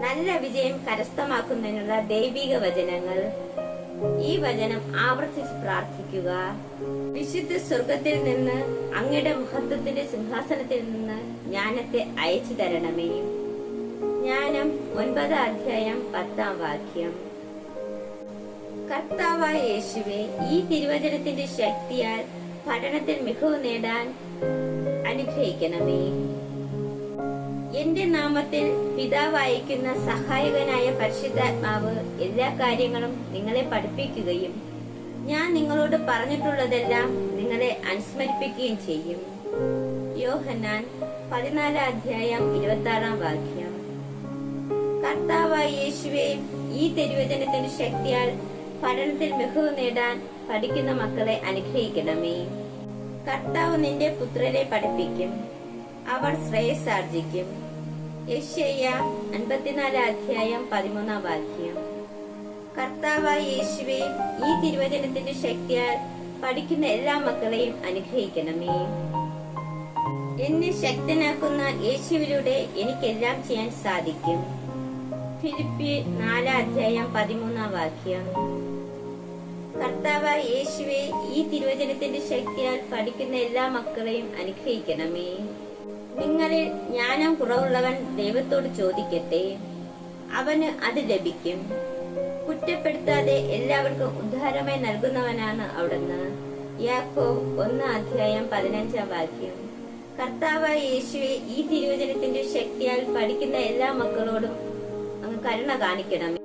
നല്ല വിജയം കരസ്ഥമാക്കുന്നതിനുള്ള ദൈവിക വചനങ്ങൾ. ഈ വചനം ആവർത്തിച്ച് പ്രാർത്ഥിക്കുക. വിശുദ്ധ സ്വർഗത്തിൽ നിന്ന് അങ്ങയുടെ മഹത്വത്തിന്റെ സിംഹാസനത്തിൽ നിന്ന് ജ്ഞാനത്തെ അയച്ചു തരണമേ. ജ്ഞാനം ഒൻപതാം അധ്യായം പത്താം വാക്യം. കർത്താവായ യേശുവെ ഈ തിരുവചനത്തിന്റെ ശക്തിയാൽ പഠനത്തിൽ മികവ് നേടാൻ അനുഗ്രഹിക്കണമേ. എന്റെ നാമത്തിൽ പിതാവ് അയക്കുന്ന സഹായകനായ പരിശുദ്ധാത്മാവ് എല്ലാ കാര്യങ്ങളും നിങ്ങളെ പഠിപ്പിക്കുകയും ഞാൻ നിങ്ങളോട് പറഞ്ഞിട്ടുള്ളതെല്ലാം നിങ്ങളെ അനുസ്മരിപ്പിക്കുകയും ചെയ്യും. യോഹന്നാൻ പതിനാലാം അധ്യായം ഇരുപത്തി ആറാം വാക്യം. കർത്താവായ യേശുവെ ഈ തിരുവചനത്തിന്റെ ശക്തിയാൽ പഠനത്തിൽ മികവ് നേടാൻ പഠിക്കുന്ന മക്കളെ അനുഗ്രഹിക്കണമേ. കർത്താവ് നിന്റെ പുത്രരെ പഠിപ്പിക്കും. അവർ ശ്രേയസാർജിക്കും യശയ്യ അൻപത്തിനാല് അധ്യായം പതിമൂന്നാം വാക്യം. കർത്താവായ യേശുവെ ഈ തിരുവചനത്തിന്റെ ശക്തിയാൽ പഠിക്കുന്ന എല്ലാ മക്കളെയും അനുഗ്രഹിക്കണമേ. എന്നെ ശക്തനാക്കുന്ന യേശുവിലൂടെ എനിക്കെല്ലാം ചെയ്യാൻ സാധിക്കും. ഫിലിപ്പി നാലാം അധ്യായം പതിമൂന്നാം വാക്യം. കർത്താവായ യേശുവെ ഈ തിരുവചനത്തിന്റെ ശക്തിയാൽ പഠിക്കുന്ന എല്ലാ മക്കളെയും അനുഗ്രഹിക്കണമേ. നിങ്ങളിൽ ജ്ഞാനം കുറവുള്ളവൻ ദൈവത്തോട് ചോദിക്കട്ടെ. അവന് അത് ലഭിക്കും. കുറ്റപ്പെടുത്താതെ എല്ലാവർക്കും ഉദ്ധാരമായി നൽകുന്നവനാണ് അവിടുന്ന്. യാക്കോ ഒന്നാം അധ്യായം പതിനഞ്ചാം വാക്യം. കർത്താവ് യേശുവെ ഈ തിരുവചനത്തിന്റെ ശക്തിയാൽ പഠിക്കുന്ന എല്ലാ മക്കളോടും അങ്ങ് കരുണ കാണിക്കണം